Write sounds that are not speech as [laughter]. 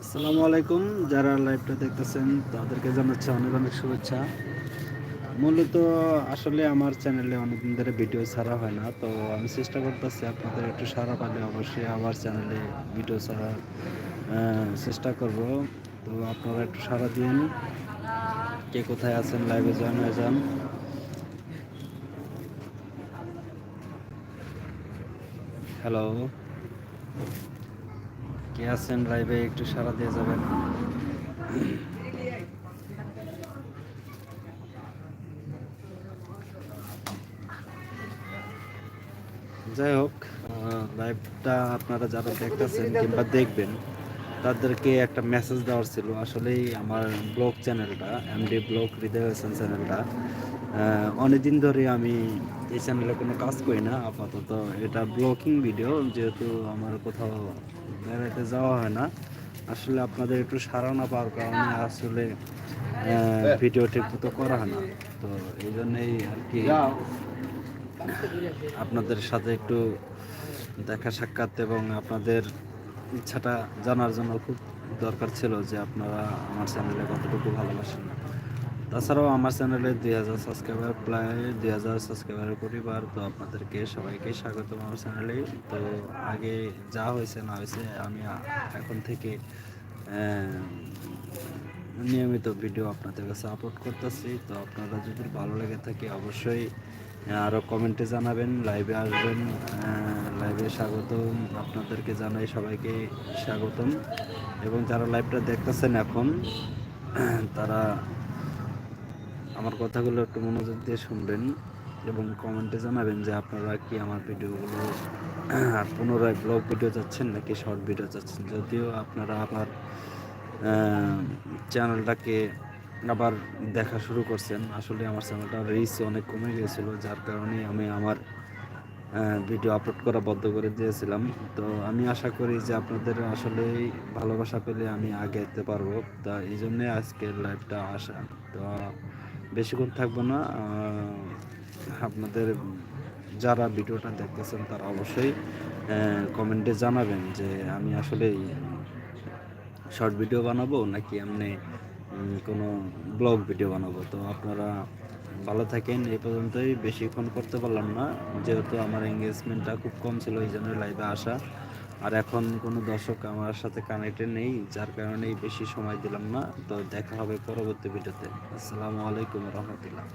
আসসালামু আলাইকুম যারা লাইভটা দেখতেছেন তাদেরকে জানাচ্ছি অনেক অনেক শুভেচ্ছা। মূলত আসলে আমার চ্যানেলে অনেকদিন ধরে ভিডিও ছাড়া হয় না, তো আমি চেষ্টা করতেছি আপনাদের একটু সারা পালে অবশ্যই আমার চ্যানেলে ভিডিও ছাড়ার চেষ্টা করব। তো আপনারা একটু সারা দিন কে কোথায় আছেন লাইভে জয়েন হয়ে যান। হ্যালো কে আছেন লাইভে একটু সারা দিয়ে যাবেন? যাই হোক লাইভটা আপনারা যারা দেখতেছেন কিংবা দেখবেন, তাদেরকে একটা মেসেজ দেওয়ার ছিল। আসলেই আমার ব্লগ চ্যানেলটা এমডি ব্লগ হৃদয় হোসেন চ্যানেলটা অনেকদিন ধরে আমি এই চ্যানেলে কোনো কাজ করি না। আপাতত এটা ব্লগিং ভিডিও যেহেতু আমার কোথাও বেড়াতে যাওয়া হয় না। আসলে আপনাদের একটু সারা না পাওয়ার কারণে আসলে ভিডিও ঠিক মতো করা হয় না। তো এই জন্যই আর কি আপনাদের সাথে একটু দেখা সাক্ষাৎ এবং আপনাদের ইচ্ছাটা জানার জন্য খুব দরকার ছিল যে আপনারা আমার চ্যানেলে কতটুকু ভালোবাসেন তাছাড়াও আমার চ্যানেলে দুই হাজার সাবস্ক্রাইবার, প্রায় দুই হাজার সাবস্ক্রাইবারের পরিবার, তো আপনাদেরকে সবাইকে স্বাগত আমার চ্যানেলে। তো আগে যা হয়েছে না হয়েছে আমি এখন থেকে নিয়মিত ভিডিও আপনাদের কাছে আপলোড করতেছি। তো আপনারা যদি ভালো লেগে থাকে অবশ্যই আরও কমেন্টে জানাবেন, লাইভে আসবেন লাইভে স্বাগতম আপনাদেরকে জানাই সবাইকে স্বাগতম। এবং যারা লাইভটা দেখতেছেন এখন, [clears throat] তারা আমার কথাগুলো একটু মনোযোগ দিয়ে শুনবেন এবং কমেন্টে জানাবেন যে আপনারা কি আমার ভিডিওগুলো [clears throat] পুনরায় ব্লগ ভিডিও যাচ্ছেন নাকি শর্ট ভিডিও যাচ্ছেন যদিও আপনারা আবার চ্যানেলটাকে আবার দেখা শুরু করছেন। আসলে আমার চ্যানেলটা রিচ অনেক কমে গিয়েছিল, যার কারণে আমি আমার ভিডিও আপলোড করা বন্ধ করে দিয়েছিলাম। তো আমি আশা করি যে আপনাদের আসলে ভালোবাসা পেলে আমি আগে যেতে পারব। তা এই জন্যে আজকের লাইভটা আসা। তো বেশিক্ষণ থাকব না আপনাদের যারা ভিডিওটা দেখতেছেন তারা অবশ্যই কমেন্টে জানাবেন যে আমি আসলে শর্ট ভিডিও বানাবো নাকি এমনি কোনো ব্লগ ভিডিও বানাবো? তো আপনারা ভালো থাকেন, এই পর্যন্তই। বেশিক্ষণ করতে পারলাম না, যেহেতু আমার এঙ্গেজমেন্টটা খুব কম ছিল, এই জন্য লাইভে আসা। আর এখন কোনো দর্শক আমার সাথে কানেক্টেড নেই, যার কারণেই বেশি সময় দিলাম না। তো দেখা হবে পরবর্তী ভিডিওতে আসসালামু আলাইকুম রহমতুল্লাহ।